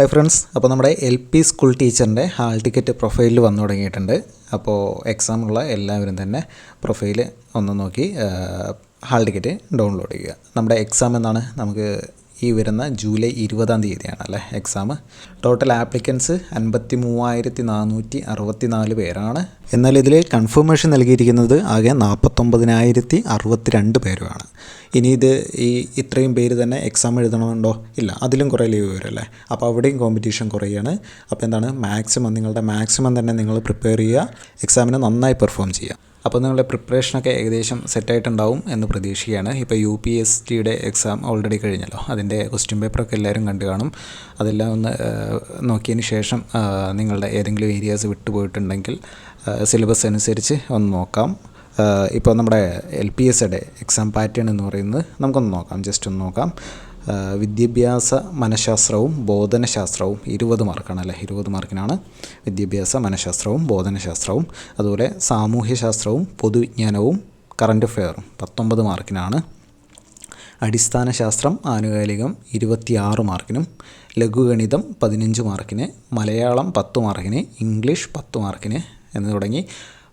Hi friends അപ്പോൾ നമ്മുടെ L P school ടീച്ചറിന്റെ ഹാൾ ടിക്കറ്റ് പ്രൊഫൈലിൽ വന്നു തുടങ്ങിയിട്ടുണ്ട്. അപ്പോൾ എക്സാം ഉള്ള എല്ലാവരും തന്നെ പ്രൊഫൈൽ ഒന്ന് നോക്കി ഹാൾ ടിക്കറ്റ് ഡൗൺലോഡ് ചെയ്യുക. നമ്മുടെ എക്സാം എന്നാണ് നമുക്ക് ഈ വരുന്ന ജൂലൈ ഇരുപതാം തീയതിയാണ് അല്ലേ എക്സാം ടോട്ടൽ ആപ്ലിക്കൻസ് അൻപത്തി മൂവായിരത്തി നാനൂറ്റി അറുപത്തി നാല് പേരാണ്. എന്നാൽ ഇതിൽ കൺഫർമേഷൻ നൽകിയിരിക്കുന്നത് ആകെ നാൽപ്പത്തൊമ്പതിനായിരത്തി അറുപത്തി രണ്ട് പേരുമാണ്. ഇനി ഇത് ഈ ഇത്രയും പേര് തന്നെ എക്സാം എഴുതണമുണ്ടോ? ഇല്ല അതിലും കുറേ ലീവ് വരുമല്ലേ അപ്പോൾ അവിടെയും കോമ്പറ്റീഷൻ കുറയാണ്. അപ്പോൾ എന്താണ്? മാക്സിമം നിങ്ങളുടെ മാക്സിമം തന്നെ നിങ്ങൾ പ്രിപ്പയർ ചെയ്യുക. എക്സാമിന് നന്നായി പെർഫോം ചെയ്യുക. അപ്പോൾ നിങ്ങളുടെ പ്രിപ്പറേഷനൊക്കെ ഏകദേശം സെറ്റായിട്ടുണ്ടാവും എന്ന് പ്രതീക്ഷിക്കുകയാണ്. ഇപ്പോൾ യു പി എസ് ടിയുടെ എക്സാം ഓൾറെഡി കഴിഞ്ഞല്ലോ. അതിന്റെ ക്വസ്റ്റ്യൻ പേപ്പറൊക്കെ എല്ലാവരും കണ്ടു കാണും. അതെല്ലാം ഒന്ന് നോക്കിയതിന് ശേഷം നിങ്ങളുടെ ഏതെങ്കിലും ഏരിയാസ് വിട്ടുപോയിട്ടുണ്ടെങ്കിൽ സിലബസ് അനുസരിച്ച് ഒന്ന് നോക്കാം. ഇപ്പോൾ നമ്മുടെ L P S exam pattern എന്ന് പറയുന്നത് നമുക്കൊന്ന് നോക്കാം. ജസ്റ്റ് ഒന്ന് നോക്കാം. വിദ്യാഭ്യാസ മനഃശാസ്ത്രവും ബോധനശാസ്ത്രവും ഇരുപത് മാർക്കാണ് അല്ലേ? ഇരുപത് മാർക്കിനാണ് വിദ്യാഭ്യാസ മനഃശാസ്ത്രവും ബോധനശാസ്ത്രവും. അതുപോലെ സാമൂഹ്യശാസ്ത്രവും പൊതുവിജ്ഞാനവും കറണ്ട് അഫെയറും പത്തൊമ്പത് മാർക്കിനാണ്. അടിസ്ഥാന ശാസ്ത്രം ആനുകാലികം ഇരുപത്തിയാറ് മാർക്കിനും ലഘുഗണിതം പതിനഞ്ച് മാർക്കിന് മലയാളം പത്ത് മാർക്കിന് ഇംഗ്ലീഷ് പത്ത് മാർക്കിന് എന്ന് തുടങ്ങി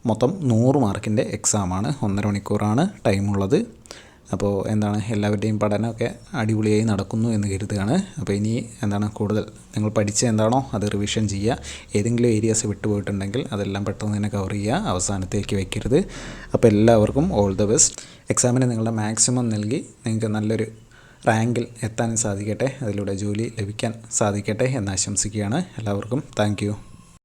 മൊത്തം നൂറ് മാർക്കിന്റെ എക്സാമാണ് ഒന്നര മണിക്കൂറാണ് ടൈമുള്ളത് അപ്പോൾ എന്താണ് എല്ലാവരുടെയും പഠനമൊക്കെ അടിപൊളിയായി നടക്കുന്നു എന്ന് കരുതുകയാണ്. അപ്പോൾ ഇനി എന്താണ് കൂടുതൽ നിങ്ങൾ പഠിച്ച എന്താണോ അത് റിവിഷൻ ചെയ്യുക. ഏതെങ്കിലും ഏരിയാസ് വിട്ടുപോയിട്ടുണ്ടെങ്കിൽ അതെല്ലാം പെട്ടെന്ന് തന്നെ കവർ ചെയ്യുക. അവസാനത്തേക്ക് വയ്ക്കരുത് അപ്പോൾ എല്ലാവർക്കും ഓൾ ദ ബെസ്റ്റ് എക്സാമിന് നിങ്ങളുടെ മാക്സിമം നൽകി നിങ്ങൾക്ക് നല്ലൊരു റാങ്കിൽ എത്താൻ സാധിക്കട്ടെ. അതിലൂടെ ജോലി ലഭിക്കാൻ സാധിക്കട്ടെ എന്ന് ആശംസിക്കുകയാണ്. എല്ലാവർക്കും താങ്ക്